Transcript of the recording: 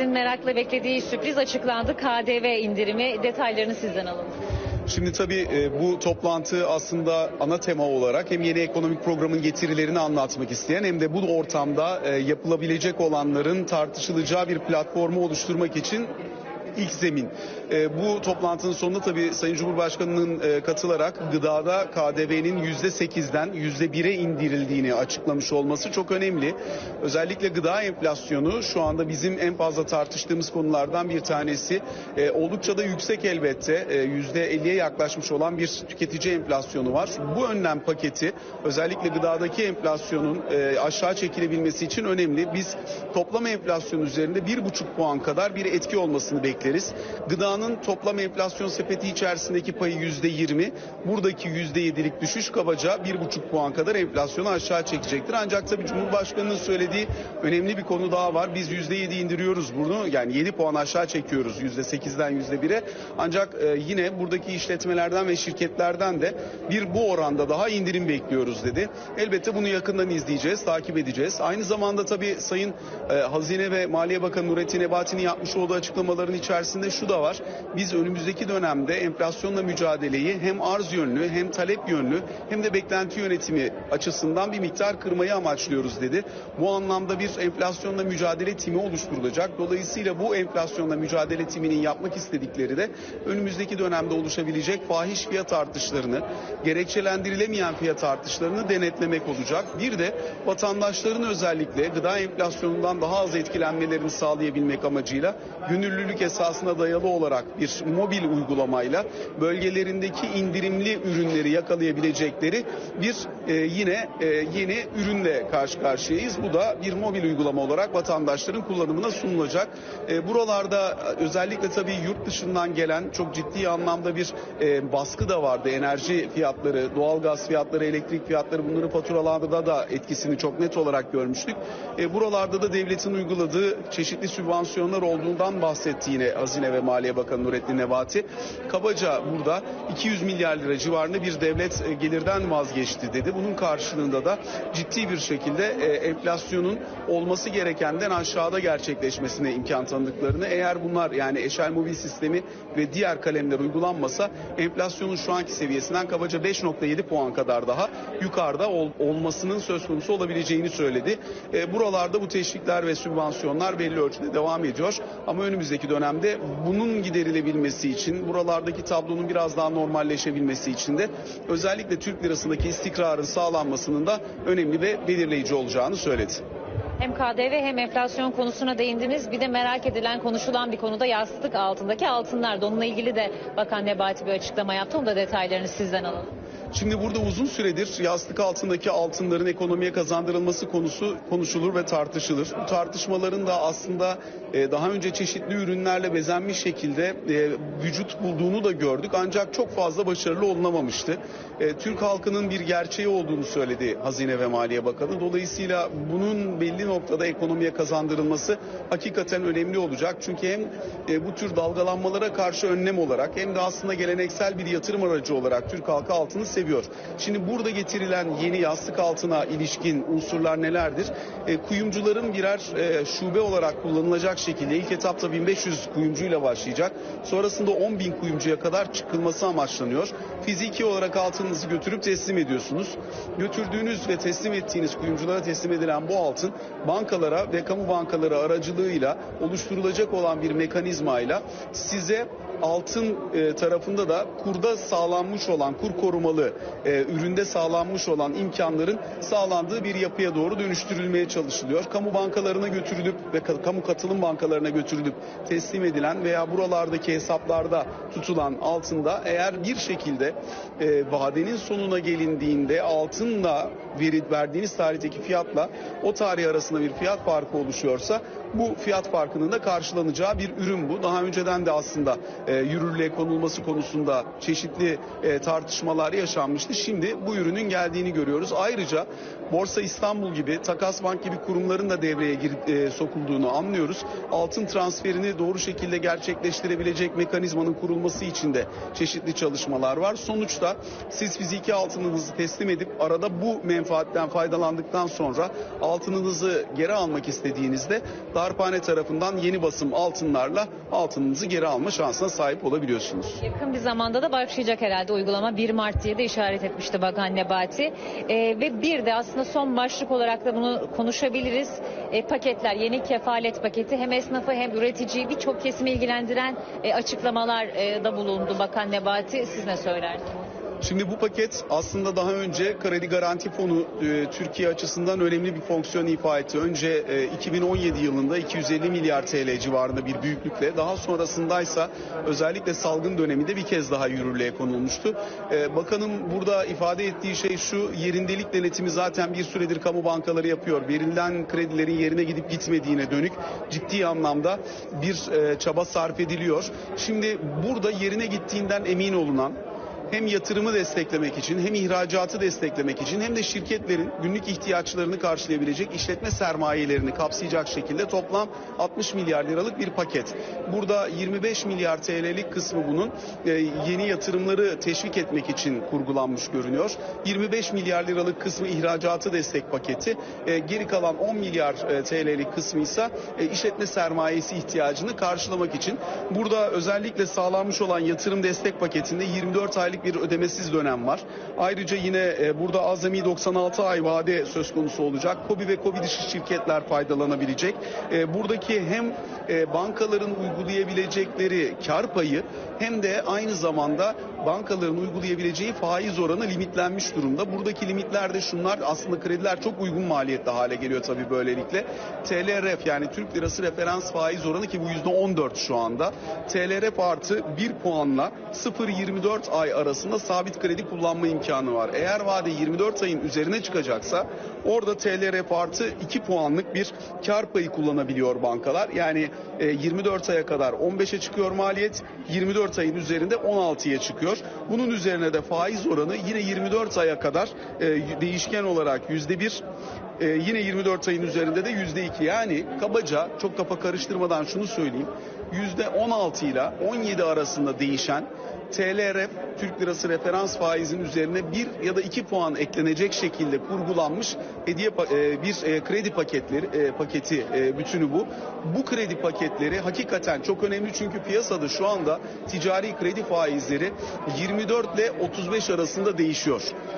Herkesin merakla beklediği sürpriz açıklandı. KDV indirimi detaylarını sizden alalım. Şimdi tabii e, bu toplantı aslında ana tema olarak hem yeni ekonomik programın getirilerini anlatmak isteyen hem de bu ortamda e, yapılabilecek olanların tartışılacağı bir platformu oluşturmak için ilk zemin. E, bu toplantının sonunda tabii Sayın Cumhurbaşkanı'nın e, katılarak gıdada KDV'nin %8'den %1'e indirildiğini açıklamış olması çok önemli. Özellikle gıda enflasyonu şu anda bizim en fazla tartıştığımız konulardan bir tanesi. E, oldukça da yüksek elbette. E, %50'ye yaklaşmış olan bir tüketici enflasyonu var. Bu önlem paketi özellikle gıdadaki enflasyonun e, aşağı çekilebilmesi için önemli. Biz toplam enflasyon üzerinde 1,5 puan kadar bir etki olmasını bekleriz. Gıdanın toplam enflasyon sepeti içerisindeki payı %20. Buradaki %7'lik düşüş kabaca 1,5 puan kadar enflasyonu aşağı çekecektir. Ancak tabii Cumhurbaşkanı'nın söylediği önemli bir konu daha var. Biz %7 indiriyoruz bunu. Yani 7 puan aşağı çekiyoruz %8'den %1'e. Ancak e, yine buradaki işletmelerden ve şirketlerden de bir bu oranda daha indirim bekliyoruz dedi. Elbette bunu yakından izleyeceğiz, takip edeceğiz. Aynı zamanda tabii Sayın e, Hazine ve Maliye Bakanı Nurettin Nebati'nin yapmış olduğu açıklamaların içerisinde şu da var. Biz önümüzdeki dönemde enflasyonla mücadeleyi hem arz yönlü hem talep yönlü hem de beklenti yönetimi açısından bir miktar kırmayı amaçlıyoruz dedi. Bu anlamda bir enflasyonla mücadele timi oluşturulacak. Dolayısıyla bu enflasyonla mücadele timinin yapmak istedikleri de önümüzdeki dönemde oluşabilecek fahiş fiyat artışlarını, gerekçelendirilemeyen fiyat artışlarını denetlemek olacak. Bir de vatandaşların özellikle gıda enflasyonundan daha az etkilenmelerini sağlayabilmek amacıyla gönüllülük esasına dayalı olarak bir mobil uygulamayla bölgelerindeki indirimli ürünleri yakalayabilecekleri bir e, yine e, yeni ürünle karşı karşıyayız. Bu da bir mobil uygulama olarak vatandaşların kullanımına sunulacak. E, buralarda özellikle tabii yurt dışından gelen çok ciddi anlamda bir e, baskı da vardı. Enerji fiyatları, doğalgaz fiyatları, elektrik fiyatları bunların faturalarda da etkisini çok net olarak görmüştük. E, buralarda da devletin uyguladığı çeşitli sübvansiyonlar olduğundan bahsetti yine Hazine ve Maliye Bakanı Nurettin Nebati. Kabaca burada 200 milyar lira civarında bir devlet e, gelirden vazgeçti dedi. Bunun karşılığında da ciddi bir şekilde e, enflasyonun olması gerekenden aşağıda gerçekleşmesine imkan tanıdıklarını eğer bunlar yani eşel mobil sistemi ve diğer kalemler uygulanmasa enflasyonun şu anki seviyesinden kabaca 5.7 puan kadar daha yukarıda ol- olmasının söz konusu olabileceğini söyledi. E, buralarda bu teşvikler ve sübvansiyonlar belli ölçüde devam ediyor ama önümüzdeki dönemde bunun giderilebilmesi için buralardaki tablonun biraz daha normalleşebilmesi için de özellikle Türk lirasındaki istikrarın sağlanmasının da önemli ve belirleyici olacağını söyledi. Hem KDV hem enflasyon konusuna değindiniz. Bir de merak edilen, konuşulan bir konuda yastık altındaki altınlar. Onunla ilgili de Bakan Nebati bir açıklama yaptı. Onun da detaylarını sizden alalım. Şimdi burada uzun süredir yastık altındaki altınların ekonomiye kazandırılması konusu konuşulur ve tartışılır. Bu tartışmaların da aslında e, daha önce çeşitli ürünlerle bezenmiş şekilde e, vücut bulduğunu da gördük. Ancak çok fazla başarılı olunamamıştı. E, Türk halkının bir gerçeği olduğunu söyledi Hazine ve Maliye Bakanı. Dolayısıyla bunun belli noktada ekonomiye kazandırılması hakikaten önemli olacak. Çünkü hem bu tür dalgalanmalara karşı önlem olarak hem de aslında geleneksel bir yatırım aracı olarak Türk halkı altını seviyor. Şimdi burada getirilen yeni yastık altına ilişkin unsurlar nelerdir? E, kuyumcuların birer e, şube olarak kullanılacak şekilde ilk etapta 1500 kuyumcuyla başlayacak. Sonrasında 10 bin kuyumcuya kadar çıkılması amaçlanıyor. Fiziki olarak altınınızı götürüp teslim ediyorsunuz. Götürdüğünüz ve teslim ettiğiniz kuyumculara teslim edilen bu altın bankalara ve kamu bankaları aracılığıyla oluşturulacak olan bir mekanizmayla size altın e, tarafında da kurda sağlanmış olan kur korumalı e, üründe sağlanmış olan imkanların sağlandığı bir yapıya doğru dönüştürülmeye çalışılıyor. Kamu bankalarına götürülüp ve ka- kamu katılım bankalarına götürülüp teslim edilen veya buralardaki hesaplarda tutulan altında eğer bir şekilde e, vadenin sonuna gelindiğinde altınla verip verdiğiniz tarihteki fiyatla o tarih arasında bir fiyat farkı oluşuyorsa bu fiyat farkının da karşılanacağı bir ürün bu. Daha önceden de aslında e, yürürlüğe konulması konusunda çeşitli e, tartışmalar yaşanmıştı. Şimdi bu ürünün geldiğini görüyoruz. Ayrıca Borsa İstanbul gibi, Takas Bank gibi kurumların da devreye girip, e, sokulduğunu anlıyoruz. Altın transferini doğru şekilde gerçekleştirebilecek mekanizmanın kurulması için de çeşitli çalışmalar var. Sonuçta siz fiziki altınınızı teslim edip arada bu menfaatten faydalandıktan sonra altınınızı geri almak istediğinizde darphane tarafından yeni basım altınlarla altınınızı geri alma şansına sahip olabiliyorsunuz. Yakın bir zamanda da başlayacak herhalde uygulama 1 Mart diye de işaret etmişti Bakan Nebati. Ee, ve bir de aslında son başlık olarak da bunu konuşabiliriz. Ee, paketler, yeni kefalet paketi hem esnafı hem üreticiyi birçok kesimi ilgilendiren e, açıklamalar e, da bulundu Bakan Nebati. Siz ne söylersiniz? Şimdi bu paket aslında daha önce kredi garanti fonu e, Türkiye açısından önemli bir fonksiyon ifa etti. Önce e, 2017 yılında 250 milyar TL civarında bir büyüklükle daha sonrasındaysa özellikle salgın döneminde bir kez daha yürürlüğe konulmuştu. E, bakanın burada ifade ettiği şey şu yerindelik denetimi zaten bir süredir kamu bankaları yapıyor. Verilen kredilerin yerine gidip gitmediğine dönük ciddi anlamda bir e, çaba sarf ediliyor. Şimdi burada yerine gittiğinden emin olunan hem yatırımı desteklemek için hem ihracatı desteklemek için hem de şirketlerin günlük ihtiyaçlarını karşılayabilecek işletme sermayelerini kapsayacak şekilde toplam 60 milyar liralık bir paket. Burada 25 milyar TL'lik kısmı bunun e, yeni yatırımları teşvik etmek için kurgulanmış görünüyor. 25 milyar liralık kısmı ihracatı destek paketi. E, Geri kalan 10 milyar e, TL'lik kısmı ise işletme sermayesi ihtiyacını karşılamak için. Burada özellikle sağlanmış olan yatırım destek paketinde 24 aylık bir ödemesiz dönem var. Ayrıca yine e, burada azami 96 ay vade söz konusu olacak. KOBİ ve KOBİ dışı şirketler faydalanabilecek. E, buradaki hem e, bankaların uygulayabilecekleri kar payı hem de aynı zamanda bankaların uygulayabileceği faiz oranı limitlenmiş durumda. Buradaki limitler de şunlar aslında krediler çok uygun maliyette hale geliyor tabii böylelikle. TLRF yani Türk Lirası referans faiz oranı ki bu %14 şu anda. TLRF artı 1 puanla 0-24 ay arasında sabit kredi kullanma imkanı var. Eğer vade 24 ayın üzerine çıkacaksa orada TLRF artı 2 puanlık bir kar payı kullanabiliyor bankalar. Yani e, 24 aya kadar 15'e çıkıyor maliyet, 24 ayın üzerinde 16'ya çıkıyor. Bunun üzerine de faiz oranı yine 24 aya kadar e, değişken olarak %1 ee, yine 24 ayın üzerinde de %2 yani kabaca çok kafa karıştırmadan şunu söyleyeyim %16 ile 17 arasında değişen TLRF Türk Lirası referans faizin üzerine bir ya da iki puan eklenecek şekilde kurgulanmış hediye e, bir e, kredi paketleri e, paketi bütünü bu. Bu kredi paketleri hakikaten çok önemli çünkü piyasada şu anda ticari kredi faizleri 24 ile 35 arasında değişiyor.